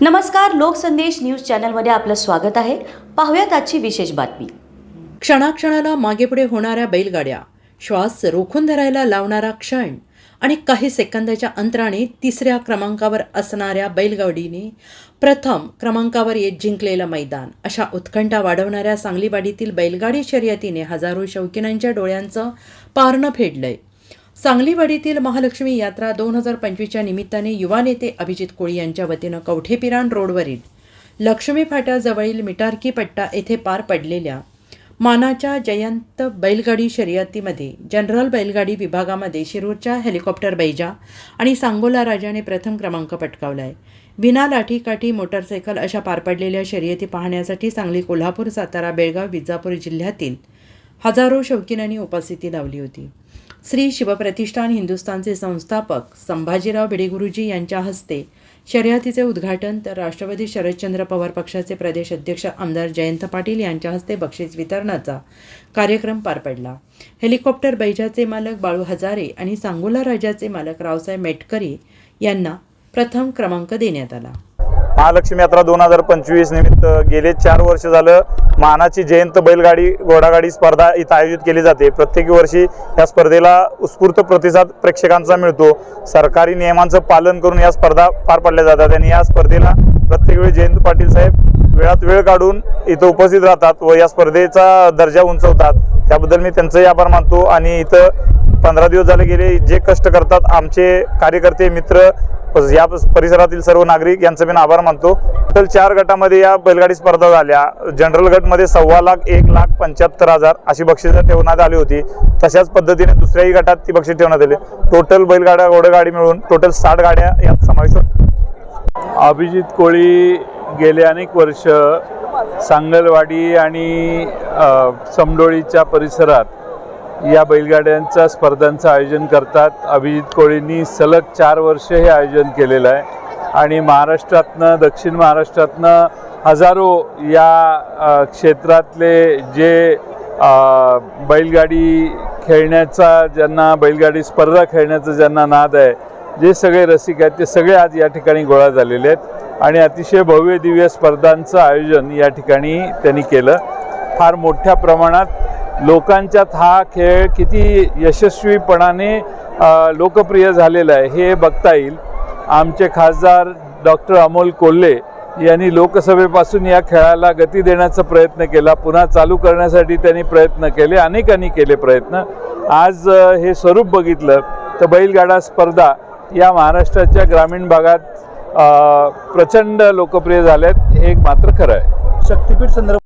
नमस्कार लोकसंदेश न्यूज चॅनलमध्ये आपलं स्वागत आहे. पाहूयात आजची विशेष बातमी. क्षणाक्षणाला मागेपुढे होणाऱ्या बैलगाड्या श्वास रोखून धरायला लावणारा क्षण आणि काही सेकंदाच्या अंतराने तिसऱ्या क्रमांकावर असणाऱ्या बैलगाडीने प्रथम क्रमांकावर येत जिंकलेलं मैदान. अशा उत्कंठा वाढवणाऱ्या सांगलीवाडीतील बैलगाडी शर्यतीने हजारो शौकीनांच्या डोळ्यांचं पारणं फेडलंय. सांगलीवाडीतील महालक्ष्मी यात्रा दोन हजार पंचवीसच्या निमित्ताने युवा नेते अभिजित कोळी यांच्या वतीनं कवठेपिराण रोडवरील लक्ष्मी फाट्याजवळील मिटारकी पट्टा येथे पार पडलेल्या मानाच्या जयंत बैलगाडी शर्यतीमध्ये जनरल बैलगाडी विभागामध्ये शिरूरच्या हेलिकॉप्टर बैजा आणि सांगोला राजाने प्रथम क्रमांक पटकावला आहे विना लाठीकाठी मोटरसायकल अशा पार पडलेल्या शर्यती पाहण्यासाठी सांगली कोल्हापूर सातारा बेळगाव विजापूर जिल्ह्यातील हजारो शौकीनांनी उपस्थिती लावली होती. श्री शिवप्रतिष्ठान हिंदुस्थानचे संस्थापक संभाजीराव भिडेगुरुजी यांच्या हस्ते शर्यतीचे उद्घाटन तर राष्ट्रवादी शरदचंद्र पवार पक्षाचे प्रदेश अध्यक्ष आमदार जयंत पाटील यांच्या हस्ते बक्षीस वितरणाचा कार्यक्रम पार पडला. हेलिकॉप्टर बैजाचे मालक बाळू हजारे आणि सांगोला राजाचे मालक रावसाहेब मेटकरी यांना प्रथम क्रमांक देण्यात आला. महालक्ष्मी यात्रा दोन हजार पंचवीस निमित्त गेले चार वर्ष झालं. मानाची जयंत बैलगाडी घोडागाडी स्पर्धा इथं आयोजित केली जाते. प्रत्येक वर्षी या स्पर्धेला उत्स्फूर्त प्रतिसाद प्रेक्षकांचा मिळतो. सरकारी नियमांचं पालन करून या स्पर्धा पार पाडल्या जातात आणि या स्पर्धेला प्रत्येक वेळी जयंत पाटील साहेब वेळात वेळ काढून इथं उपस्थित राहतात व या स्पर्धेचा दर्जा उंचवतात. त्याबद्दल मी त्यांचंही आभार मानतो आणि इथं पंधरा दिवस झाले गेले जे कष्ट करतात आमचे कार्यकर्ते मित्र या परिसरातील सर्व नागरिक यांचं मी आभार मानतो. टोटल चार गटामध्ये या बैलगाडी स्पर्धा झाल्या. जनरल गटमध्ये सव्वा लाख एक लाख पंच्याहत्तर हजार अशी बक्षिसं ठेवण्यात आली होती. तशाच पद्धतीने दुसऱ्याही गटात ती बक्षीस ठेवण्यात आली. टोटल बैलगाड्या घोडगाडी मिळून टोटल साठ गाड्या यात समावेश होत्या अभिजित कोळी गेले अनेक वर्ष सांगलवाडी आणि समडोळीच्या परिसरात या बैलगाड्यांच्या स्पर्धांचं आयोजन करतात. अभिजित कोळींनी सलग चार वर्ष हे आयोजन केलेलं आहे. आणि महाराष्ट्रातनं दक्षिण महाराष्ट्रातनं हजारो या क्षेत्रातले जे बैलगाडी खेळण्याचा ज्यांना बैलगाडी स्पर्धा खेळण्याचा ज्यांना नाद आहे जे सगळे रसिक आहेत ते सगळे आज या ठिकाणी गोळा झालेले आहेत. आणि अतिशय भव्य दिव्य स्पर्धांचं आयोजन या ठिकाणी त्यांनी केलं. फार मोठ्या प्रमाणात लोकांच्यात हा खेळ किती यशस्वीपणाने लोकप्रिय झालेला आहे हे बघता येईल. आमचे खासदार डॉक्टर अमोल कोल्हे यांनी लोकसभेपासून या खेळाला गती देण्याचा प्रयत्न केला. पुन्हा चालू करण्यासाठी त्यांनी प्रयत्न केले अनेकांनी केले प्रयत्न. आज हे स्वरूप बघितलं तर बैलगाडा स्पर्धा या महाराष्ट्राच्या ग्रामीण भागात प्रचंड लोकप्रिय झाल्यात. हे एक मात्र खरं आहे. शक्तीपीठ संदर्भ